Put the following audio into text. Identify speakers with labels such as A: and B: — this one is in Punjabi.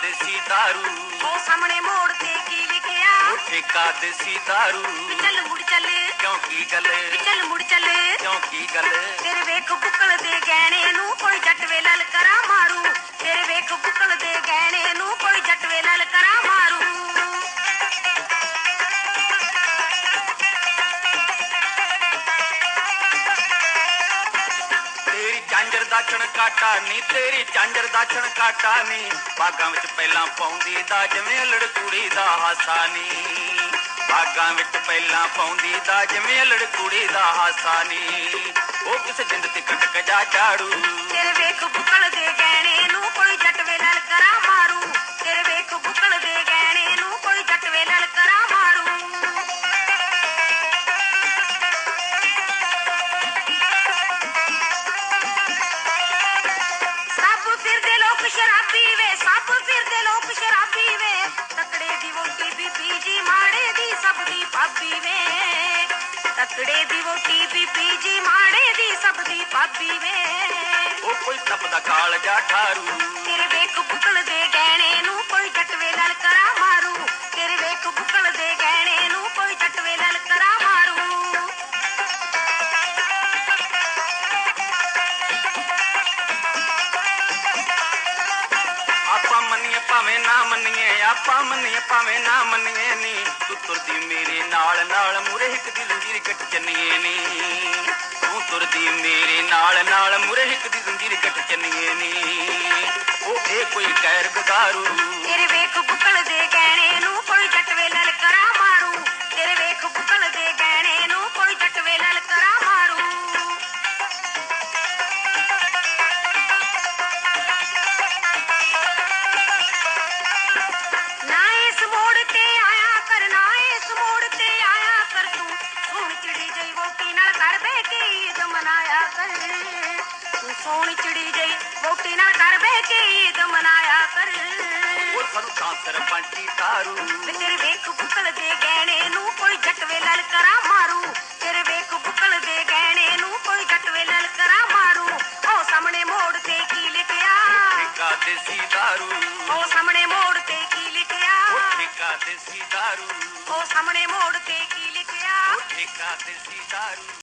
A: ਦੇਸੀ ਦਾਰੂ
B: ਉਹ ਸਾਹਮਣੇ ਮੋੜ ਤੇ ਕੀ ਲਿਖਿਆ?
A: ਉਹ ਠੇਕਾ ਦੇਸੀ ਦਾਰੂ
B: ਚੱਲ ਮੁੜ ਚੱਲ।
A: ਕਿਉਂ ਕੀ ਗੱਲ?
B: ਚੱਲ ਮੁੜ ਚੱਲ।
A: ਕਿਉਂ ਕੀ ਗੱਲ?
B: ਤੇਰੇ ਵੇਖ ਬੁੱਕਲ
A: ਚਾਂਜਰ ਦਾ ਕਾਟਾ ਨਹੀਂ ਤੇਰੀ ਚਾਂਜਰ ਦਾ ਕਾਟਾ ਨਹੀਂ ਬਾਗਾਂ ਵਿੱਚ ਪਹਿਲਾਂ ਪਾਉਂਦੀ ਦਾ, ਜਿਵੇਂ ਲੜਕੂੜੀ ਦਾ ਹਾਸਾ ਨਹੀਂ ਬਾਗਾਂ ਵਿੱਚ ਪਹਿਲਾਂ ਪਾਉਂਦੀ ਦਾ, ਜਿਵੇਂ ਲੜਕੂੜੀ ਦਾ ਹਾਸਾ ਨਹੀਂ ਉਹ ਕਿਸੇ ਜਿੰਦ ਤੇ ਕਟਕ ਜਾ ਝਾੜੂ।
B: ਤੇਰੇ ਵੇਖ ਬੁੱਕਲ ਦੇ ਤਕੜੇ ਦੀ ਵੋਟੀ ਬੀਬੀ ਜੀ ਮਾੜੇ ਦੀ ਸਭ ਦੀ ਭਾਬੀ ਵੇ।
A: ਉਹ ਕੋਈ ਤਪਦਾ ਕਾਲ ਜਾ ਠਾਰੂ।
B: ਤੇਰੇ ਵੇਖ ਬੁੱਕਲ ਦੇ ਗਹਿਣੇ ਨੂੰ ਕੋਈ ਜੱਟ ਵੇ ਲਲਕਰਾ ਮਾਰੂ। ਤੇਰੇ ਵੇਖ ਬੁੱਕਲ ਦੇ ਗਹਿਣੇ ਨੂੰ ਕੋਈ ਜੱਟ ਵੇ ਲਲਕਰਾ ਮਾਰੂ।
A: ਆਪਾਂ ਮੰਨੀਏ ਭਾਵੇਂ ਨਾ ਮੰਨੀਏ ਆਪਾਂ ਮੰਨੀਏ ਭਾਵੇਂ ਨਾ ਮੰਨੀਏ ਨੀ। ਤੁਰਦੀ ਮੇਰੇ ਨਾਲ ਨਾਲ ਮੁਰੇ ਹਿੱਕ ਦੀ ਜ਼ੰਜੀਰ ਕੱਟ ਚੰਨੀਏ ਨੀ। ਤੂੰ ਤੁਰਦੀ ਮੇਰੇ ਨਾਲ ਨਾਲ ਮੁਰੇ ਹਿੱਕ ਦੀ ਜ਼ੰਜੀਰ ਕੱਟ ਚੰਨੀਏ ਨੀ। ਉਹ ਇਹ ਕੋਈ ਗੈਰ ਗਦਾਰੂ
B: ਕਰ ਬਹਿ ਕੇ ਈਦ ਮਨਾਇਆ ਕਰ। ਤੂੰ ਸੋਹਣੀ ਚਿੜੀ ਜਈ ਵੋਟੀ ਨਾਲ ਕਰ ਬਹਿ ਕੇ ਈਦ ਮਨਾਇਆ ਕਰ।
A: ਉਹ ਸਾਨੂੰ ਤਾਂ ਸਰਪੰਚੀ ਤਾਰੂ।
B: ਵੇ ਤੇਰੇ ਵੇਖ ਬੁੱਕਲ ਦੇ ਗਹਿਣੇ ਨੂੰ ਕੋਈ ਜੱਟ ਵੇ ਲਲਕਰਾ ਮਾਰੂ। ਤੇਰੇ ਵੇਖ ਬੁੱਕਲ ਦੇ ਗਹਿਣੇ ਨੂੰ ਕੋਈ ਜੱਟ ਵੇ ਲਲਕਰਾ ਮਾਰੂ। ਉਹ ਸਾਹਮਣੇ ਮੋੜ ਤੇ ਕੀ ਲਿਖਿਆ?
A: ਠੇਕਾ ਦੇਸੀ ਦਾਰੂ।
B: ਉਹ ਸਾਹਮਣੇ ਮੋੜ ਤੇ ਕੀ ਲਿਖਿਆ?
A: ਠੇਕਾ ਦੇਸੀ ਦਾਰੂ।
B: ਉਹ ਸਾਹਮਣੇ ਮੋੜ ਤੇ ਕੀ ਲਿਖਿਆ?
A: ਠੇਕਾ ਦੇਸੀ ਦਾਰੂ।